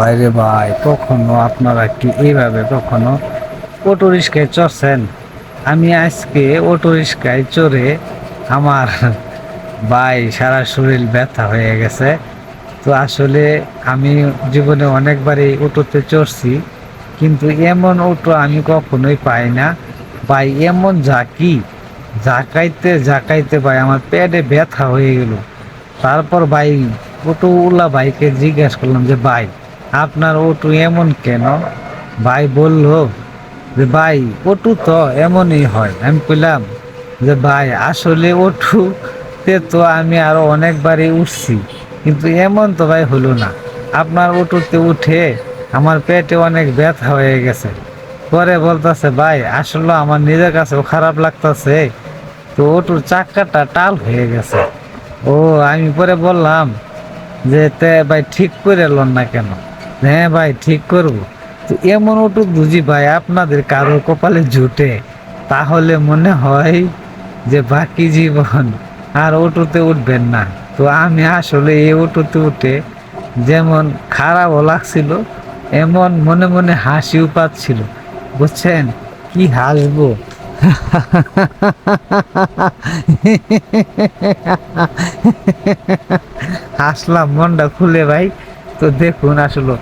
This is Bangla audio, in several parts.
বাইরে ভাই, কখনো আপনারা কি এইভাবে কখনো অটো রিক্সায় চড়ছেন? আমি আজকে অটো রিক্সায় চড়ে আমার ভাই সারা শরীর ব্যথা হয়ে গেছে। তো আসলে আমি জীবনে অনেকবারই অটোতে চড়ছি, কিন্তু এমন অটো আমি কখনোই পাই না। ভাই, এমন ঝাঁকি, ঝাঁকাইতে ঝাঁকাইতে ভাই আমার পেটে ব্যথা হয়ে গেল। তারপর ভাই অটোওয়ালা ভাইকে জিজ্ঞেস করলাম যে, ভাই আপনার অটো এমন কেন? ভাই বলল যে, ভাই অটো তো এমনই হয়। আমি কইলাম যে, ভাই, আসলে অটোতে তো আমি আরও অনেকবারই উঠছি, কিন্তু এমন তো ভাই হলো না। আপনার অটোতে উঠে আমার পেটে অনেক ব্যথা হয়ে গেছে। পরে বলতেছে, ভাই, আসলে আমার নিজের কাছেও খারাপ লাগতেছে, তো ওটুর চাক্কাটা টাল হয়ে গেছে। ও, আমি পরে বললাম যে, তে ভাই ঠিক করে এলেন না কেন? হ্যাঁ ভাই, ঠিক করব। তো এমন ওটু বুঝি ভাই, আপনাদের কারও কপালে জুটে। তাহলে মনে হয় যে বাকি জীবন আর ওটুতে উঠবেন না। তো আমি আসলে এই ওটুতে উঠে যেমন খারাপও লাগছিল, এমন মনে মনে হাসিও পাচ্ছিল। বুঝছেন? কি হাসবো? হাসলাম, মনটা খুলে ভাই। তো দেখুন আসলে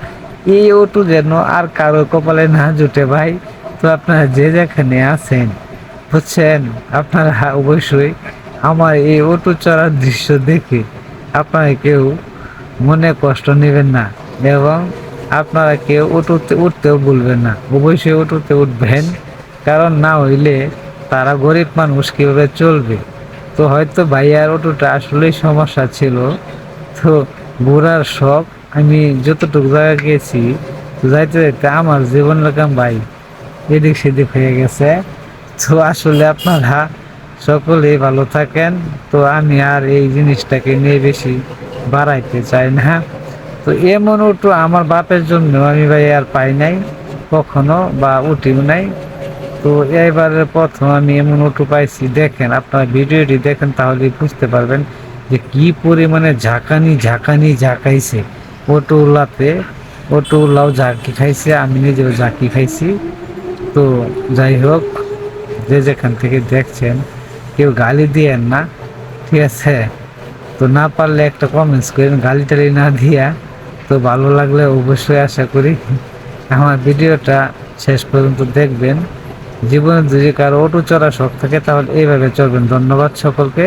এই ওটু যেন আর কারও কপালে না জুটে ভাই। তো আপনারা যে যেখানে আছেন, বুঝছেন? আপনারা অবশ্যই আমার এই অটো চড়ার দৃশ্য দেখে আপনারা কেউ মনে কষ্ট নেবেন না এবং আপনারা কেউ অটোতে উঠতেও বলবেন না। অবশ্যই অটোতে উঠবেন, কারণ না হইলে তারা গরিব মানুষ কীভাবে চলবে? তো হয়তো ভাইয়ার অটোটা আসলেই সমস্যা ছিল। তো ঘোরার শখ আমি যতটুকু জায়গা গেছি, যাইতে যাইতে আমার জীবন লাগাম ভাই। এদিক সেদিক হয়ে গেছে। তো আসলে আপনারা সকলেই ভালো থাকেন। তো আমি আর এই জিনিসটাকে নিয়ে বেশি বাড়াইতে চাই না। তো এমন অটো আমার বাপের জন্য আমি ভাই আর পাই নাই, কখনো বা উঠিও নাই। তো এইবারের প্রথম আমি এমন অটো পাইছি, দেখেন আপনারা ভিডিওটি দেখেন তাহলে বুঝতে পারবেন যে কি পরিমাণে ঝাঁকানি ঝাঁকানি, ঝাঁকাইছে। অটোওয়ালাতে অটোওয়ালাও ঝাঁকি খাইছে, আমি নিজেও ঝাঁকি খাইছি। তো যাই হোক, যে যেখান থেকে দেখছেন, কেউ গালি দিয়েন না, ঠিক আছে? তো না পারলে একটা কমেন্টস করেন, গালি টালি না দিয়া, তো ভালো লাগলে অবশ্যই আশা করি আমার ভিডিওটা শেষ পর্যন্ত দেখবেন। জীবনে যদি কারও অটো চড়া শখ থাকে, তাহলে এইভাবে চলবেন ধন্যবাদ সকলকে।